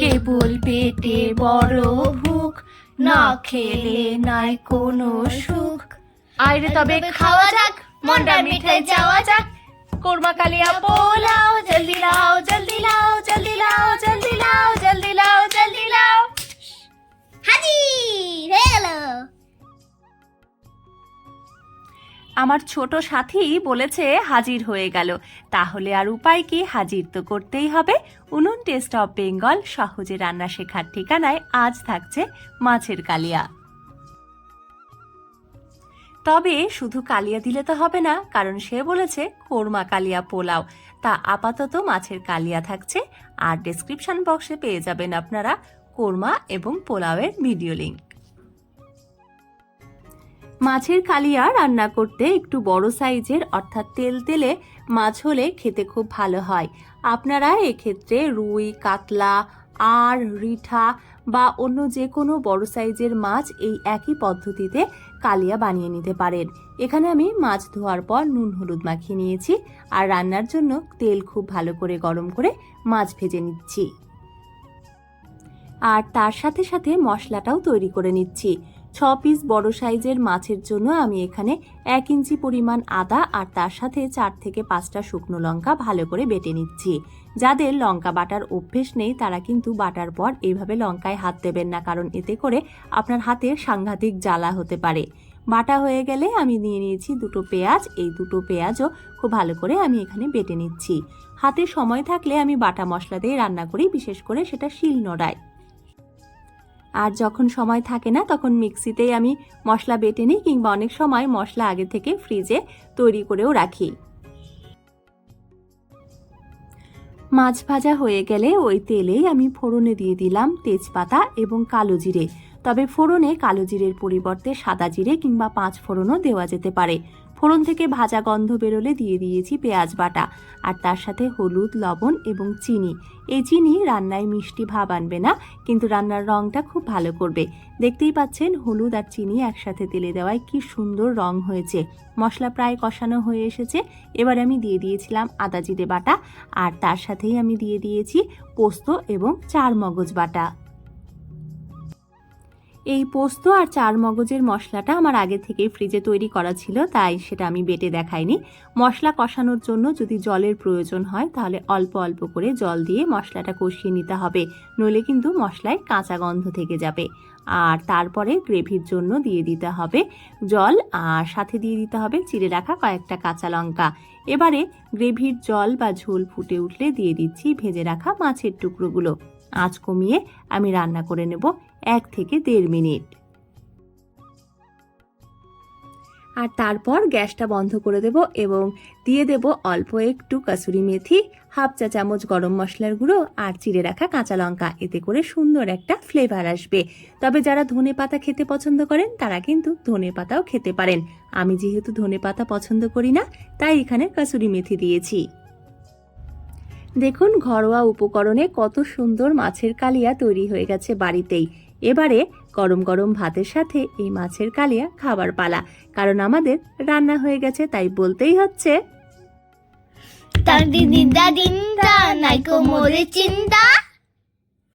কেবল পেটে বড় ভুক? না খেলে নাই কোনো সুখ। আইরে তবে খাওয়া যাক মন্ডা মিঠাই যাওয়া যাক। কোরমা কালিয়া পোলাও আমার ছোট সাথী বলেছে হাজির হয়ে গেল। তাহলে আর উপায় কি? হাজির তো করতেই হবে। উনুন, টেস্ট অফ বেঙ্গল, সহজে রান্না শেখার ঠিকানায় আজ থাকছে মাছের কালিয়া। তবে শুধু কালিয়া দিলে তো হবে না, কারণ সে বলেছে কোরমা কালিয়া পোলাও। তা আপাতত মাছের কালিয়া থাকছে, আর ডেসক্রিপশন বক্সে পেয়ে যাবেন আপনারা কোরমা এবং পোলাওয়ের ভিডিও লিঙ্ক মাছের কালিয়া রান্না করতে একটু বড় সাইজের, অর্থাৎ তেল তেলে মাছ হলে খেতে খুব ভালো হয়। আপনারা এক্ষেত্রে রুই, কাতলা আর রিঠা বা অন্য যে কোনো বড় সাইজের মাছ এই একই পদ্ধতিতে কালিয়া বানিয়ে নিতে পারেন। এখানে আমি মাছ ধোয়ার পর নুন হলুদ মাখিয়ে নিয়েছি আর রান্নার জন্য তেল খুব ভালো করে গরম করে মাছ ভেজে নিচ্ছি। আর তার সাথে সাথে মশলাটাও তৈরি করে নিচ্ছি। ছ পিস বড় সাইজের মাছের জন্য আমি এখানে এক ইঞ্চি পরিমাণ আদা আর তার সাথে চার থেকে পাঁচটা শুকনো লঙ্কা ভালো করে বেটে নিচ্ছি। যাদের লঙ্কা বাটার অভ্যেস নেই, তারা কিন্তু বাটার পর এইভাবে লঙ্কায় হাত দেবেন না, কারণ এতে করে আপনার হাতের সাংঘাতিক জ্বালা হতে পারে। বাটা হয়ে গেলে আমি নিয়ে নিয়েছি দুটো পেঁয়াজ। এই দুটো পেঁয়াজও খুব ভালো করে আমি এখানে বেটে নিচ্ছি। হাতে সময় থাকলে আমি বাটা মশলা দিয়ে রান্না করি, বিশেষ করে সেটা শিল নোড়ায় আর যখন সময় থাকে না, তখন মিক্সিতেই আমি মশলা বেটে নিই কিংবা অনেক সময় মশলা আগে থেকে ফ্রিজে তৈরি করেও রাখি। মাছ ভাজা হয়ে গেলে ওই তেলেই আমি ফোড়নে দিয়ে দিলাম তেজপাতা এবং কালো জিরে। তবে ফোড়নে কালো জিরের পরিবর্তে সাদা জিরে কিংবা পাঁচ ফোড়নও দেওয়া যেতে পারে। ফোড়ন থেকে ভাজা গন্ধ বেরোলে দিয়ে দিয়েছি পেঁয়াজ বাটা আর তার সাথে হলুদ, লবণ এবং চিনি। এই চিনি রান্নায় মিষ্টি ভাব আনবে না, কিন্তু রান্নার রংটা খুব ভালো করবে। দেখতেই পাচ্ছেন হলুদ আর চিনি একসাথে তেলে দেওয়ায় কি সুন্দর রং হয়েছে। মশলা প্রায় কষানো হয়ে এসেছে। এবার আমি দিয়ে দিয়েছিলাম আদা জিরে বাটা আর তার সাথেই আমি দিয়ে দিয়েছি পোস্ত এবং চার মগজ বাটা। এই পোস্ত আর চার মগজের মশলাটা আমার আগে থেকেই ফ্রিজে তৈরি করা ছিল, তাই সেটা আমি বেটে দেখাইনি। মশলা কষানোর জন্য যদি জলের প্রয়োজন হয়, তাহলে অল্প অল্প করে জল দিয়ে মশলাটা কষিয়ে নিতে হবে, নইলে কিন্তু মশলায় কাঁচা গন্ধ থেকে যাবে। আর তারপরে গ্রেভির জন্য দিয়ে দিতে হবে জল, আর সাথে দিয়ে দিতে হবে চিড়ে রাখা কয়েকটা কাঁচা লঙ্কা। এবারে গ্রেভির জল বা ঝোল ফুটে উঠলে দিয়ে দিচ্ছি ভেজে রাখা মাছের টুকরোগুলো। আঁচ কমিয়ে আমি রান্না করে নেব। এক থেকে দেড় মিনিট। আর তারপর গ্যাসটা বন্ধ করে দেব এবং দিয়ে দেব অল্প একটু কাসুরি মেথি, হাফ চা চামচ গরম মশলার গুঁড়ো আর চিড়ে রাখা কাঁচা লঙ্কা। এতে করে সুন্দর একটা ফ্লেভার আসবে। তবে যারা ধনে পাতা খেতে পছন্দ করেন, তারা কিন্তু ধনে পাতাও খেতে পারেন। আমি যেহেতু ধনে পাতা পছন্দ করি না, তাই এখানে কাসুরি মেথি দিয়েছি। দেখুন, ঘরোয়া উপকরণে কত সুন্দর মাছের কালিয়া তৈরি হয়ে গেছে বাড়িতেই। এবারে গরম গরম ভাতের সাথে এই মাছের কালিয়া খাবার পালা। কারণ আমাদের রান্না হয়ে গেছে, তাই বলতেই হচ্ছে। তার দিদি দাদিন দা নাইকো মোরে চিন্তা।